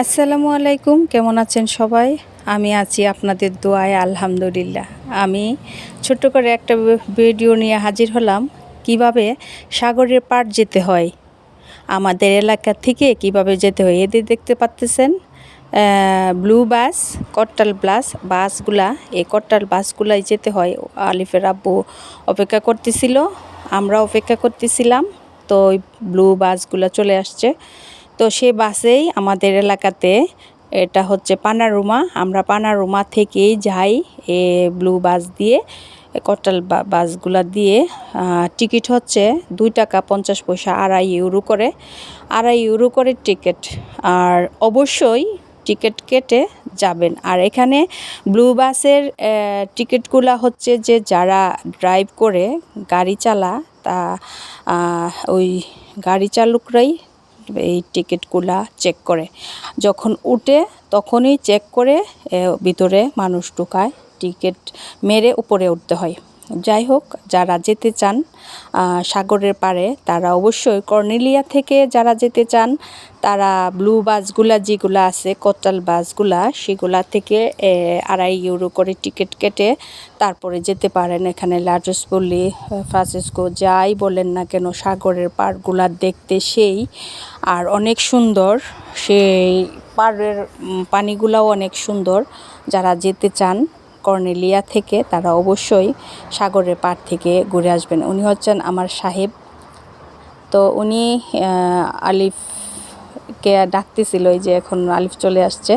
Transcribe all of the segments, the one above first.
আসসালামু আলাইকুম, কেমন আছেন সবাই? আমি আছি আপনাদের দোয়ায়, আলহামদুলিল্লাহ। আমি ছোট্ট করে একটা ভিডিও নিয়ে হাজির হলাম, কীভাবে সাগরের পাড় যেতে হয়, আমাদের এলাকা থেকে কীভাবে যেতে হয়, এদের দেখতে পাচ্তেছেন ব্লু বাস কট্টাল বাস বাসগুলা এই কট্টাল বাসগুলাই যেতে হয়। আলিফের আব্বু অপেক্ষা করতেছিল আমরা অপেক্ষা করতেছিলাম, তো ওই ব্লু বাসগুলো চলে আসছে। তো সে বাসেই আমাদের এলাকাতে, এটা হচ্ছে পানারুমা। আমরা পানারুমা থেকেই যাই এ ব্লু বাস দিয়ে কটাল বাসগুলা দিয়ে। টিকিট হচ্ছে দুই টাকা পঞ্চাশ পয়সা, আড়াই ইউরো করে। আড়াই ইউরো করে টিকিট। আর অবশ্যই টিকিট কেটে যাবেন। আর এখানে ব্লু বাসের টিকিটগুলা হচ্ছে যে যারা ড্রাইভ করে গাড়ি চালা, তা ওই গাড়ি চালকরাই এই টিকিটগুলা চেক করে। যখন উঠে তখনই চেক করে ভিতরে মানুষ ঢুকায় টিকিট মেরে উপরে উঠতে হয়। যাই হোক, যারা যেতে চান সাগরের পাড়ে, তারা অবশ্যই কর্নেলিয়া থেকে যারা যেতে চান, তারা ব্লু বাসগুলা যেগুলো আছে, কোটাল বাসগুলা, সেগুলা থেকে আড়াই ইউরো করে টিকিট কেটে তারপরে যেতে পারেন এখানে লার্জেস্ট পল্লী ফ্রান্সিসকো, যাই বলেন না কেন, সাগরের পাড়গুলা দেখতে সেই। আর অনেক সুন্দর, সেই পাড়ের পানিগুলাও অনেক সুন্দর, যারা যেতে চান। কর্নেলিয়া থেকে তারা অবশ্যই সাগরের পাড় থেকে ঘুরে আসবেন। উনি হচ্ছেন আমার সাহেব। তো উনি আলিফকে ডাকতেছিল এই যে এখন আলিফ চলে আসছে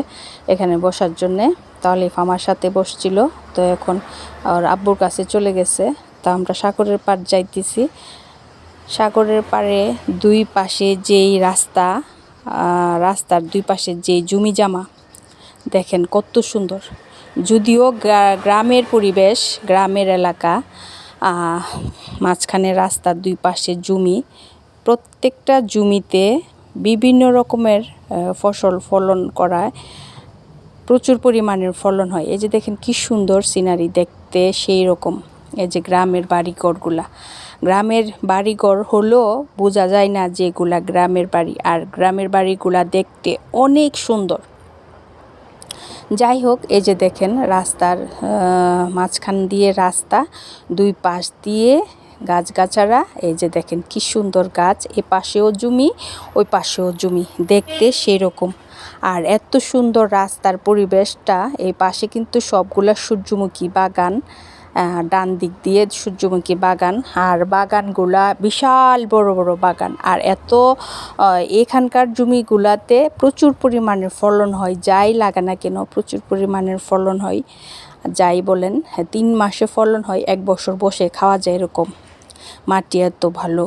এখানে বসার জন্যে। তো আলিফ আমার সাথে বসছিল। তো এখন ওর আব্বুর কাছে চলে গেছে। তা আমরা সাগরের পাড় যাইতেছি। সাগরের পাড়ে দুই পাশে যেই রাস্তা রাস্তার দুই পাশে যেই জমি জামা, দেখেন কত সুন্দর। যদিও গ্রামের পরিবেশ, গ্রামের এলাকা মাঝখানে রাস্তার দুই পাশে জমি, প্রত্যেকটা জমিতে বিভিন্ন রকমের ফসল ফলন করায় প্রচুর পরিমাণের ফলন হয়। এই যে দেখেন কি সুন্দর সিনারি দেখতে সেই রকম। এই যে গ্রামের বাড়িঘরগুলা। গ্রামের বাড়িঘর হলেও বোঝা যায় না যে এগুলা গ্রামের বাড়ি। আর গ্রামের বাড়িগুলা দেখতে অনেক সুন্দর। যাই হোক, এই যে দেখেন রাস্তার মাঝখান দিয়ে রাস্তা, দুই পাশ দিয়ে গাছগাছারা, এই যে দেখেন কি সুন্দর গাছ, এ পাশেও জমি, ওই পাশেও জমি, দেখতে সেরকম। আর এত সুন্দর রাস্তার পরিবেশটা, এই পাশে কিন্তু সবগুলা সূর্যমুখী বাগান। ডান দিক দিয়ে সূর্যমুখী বাগান। আর বাগানগুলা বিশাল বড় বড় বাগান। আর এত এখানকার জমিগুলাতে প্রচুর পরিমাণের ফলন হয়। যাই লাগা না কেন প্রচুর পরিমাণের ফলন হয়। যাই বলেন হ্যাঁ, তিন মাসে ফলন হয় এক বছর বসে খাওয়া যায় এরকম। মাটি এত ভালো।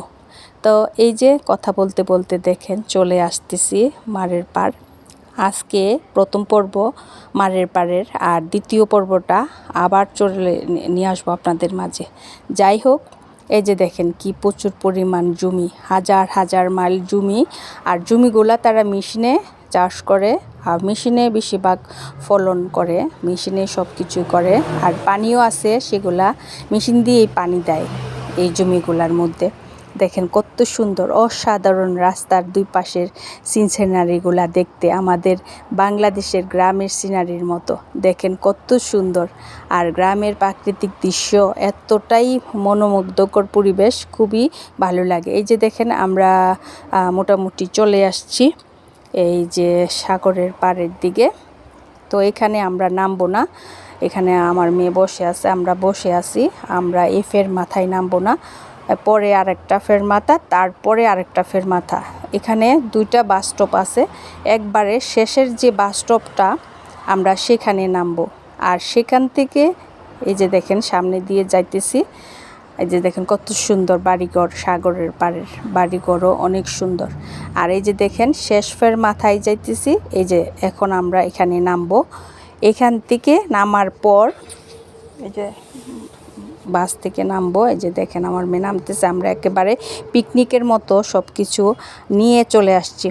তো এই যে কথা বলতে বলতে দেখেন চলে আসতেছি মারের পাড়। আজকে প্রথম পর্ব মারের পাড়ের আর দ্বিতীয় পর্বটা আবার চলে নিয়ে আসব আপনাদের মাঝে। যাই হোক, এই যে দেখেন কি প্রচুর পরিমাণ জমি, হাজার হাজার মাইল জমি আর জমিগুলা তারা মেশিনে চাষ করে আর মেশিনে বেশিরভাগ ফলন করে, মেশিনে সব কিছু করে আর পানিও আছে সেগুলা মেশিন দিয়েই পানি দেয় এই জমিগুলার মধ্যে। দেখেন কত সুন্দর, অসাধারণ রাস্তার দুই পাশের সিন সিনারিগুলা দেখতে আমাদের বাংলাদেশের গ্রামের সিনারির মতো। দেখেন কত সুন্দর। আর গ্রামের প্রাকৃতিক দৃশ্য এতটাই মনোমুগ্ধকর পরিবেশ, খুবই ভালো লাগে। এই যে দেখেন আমরা মোটামুটি চলে আসছি এই যে সাগরের পাড়ের দিকে। তো এখানে আমরা নামবো না। এখানে আমার মেয়ে বসে আছে, আমরা বসে আছি। আমরা এফের মাথায় নামবো না। পরে আরেকটা ফের মাথা তারপরে আরেকটা ফের মাথা এখানে দুইটা বাস স্টপ আছে। একবারে শেষের যে বাস স্টপটা, আমরা সেখানে নামবো। আর সেখান থেকে, এই যে দেখেন সামনে দিয়ে যাইতেছি, এই যে দেখেন কত সুন্দর বাড়িঘর, সাগরের পাড়ের বাড়িঘরও অনেক সুন্দর। আর এই যে দেখেন শেষ ফের মাথায় যাইতেছি, এই যে এখন আমরা এখানে নামবো। এখান থেকে নামার পর, এই যে বাস থেকে নামবো। এই যে দেখেন আমার মেয়ে নামতেছে। আমরা একেবারে পিকনিকের মতো সব কিছু নিয়ে চলে আসছি।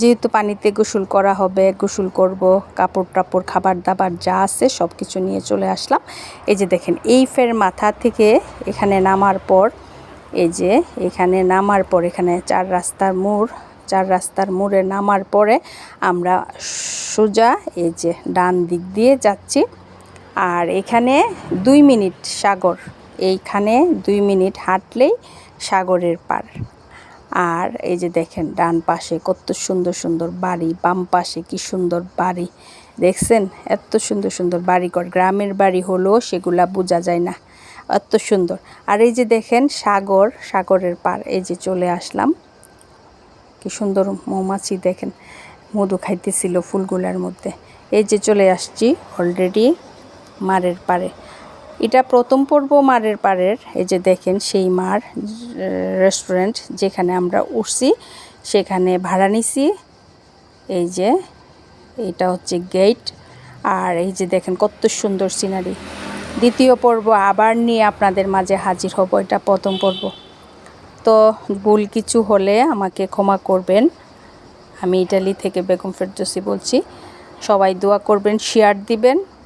যেহেতু পানিতে গোসল করা হবে, গোসল করব কাপড় টাপড় খাবার দাবার যা আছে সব কিছু নিয়ে চলে আসলাম। এই যে দেখেন, এই ফের মাথা থেকে এখানে নামার পর, এই যে এখানে নামার পর, এখানে চার রাস্তার মোড়, চার রাস্তার মোড়ে নামার পরে আমরা সোজা এই যে ডান দিক দিয়ে যাচ্ছি। আর এখানে দুই মিনিট সাগর। এইখানে দুই মিনিট হাঁটলেই সাগরের পার। আর এই যে দেখেন, ডান পাশে কত সুন্দর সুন্দর বাড়ি, বাম পাশে কি সুন্দর বাড়ি। দেখছেন? এত সুন্দর সুন্দর বাড়িঘর। গ্রামের বাড়ি হলেও সেগুলা বোঝা যায় না। এত সুন্দর। আর এই যে দেখেন, সাগর, সাগরের পার। এই যে চলে আসলাম। কি সুন্দর মৌমাছি দেখেন। মধু খাইতেছিল ফুলগুলার মধ্যে। এই যে চলে আসছি অলরেডি। মারের পারে। এটা প্রথম পর্ব মারের পাড়ের এই যে দেখেন সেই মার রেস্টুরেন্ট যেখানে আমরা উঠছি, সেখানে ভাড়া নিছি। এই যে, এটা হচ্ছে গেট আর এই যে দেখেন কত সুন্দর সিনারি দ্বিতীয় পর্ব আবার নিয়ে আপনাদের মাঝে হাজির হব, এটা প্রথম পর্ব। তো ভুল কিছু হলে আমাকে ক্ষমা করবেন। আমি ইটালি থেকে বেগম ফেরদৌসি বলছি। সবাই দোয়া করবেন শেয়ার দিবেন।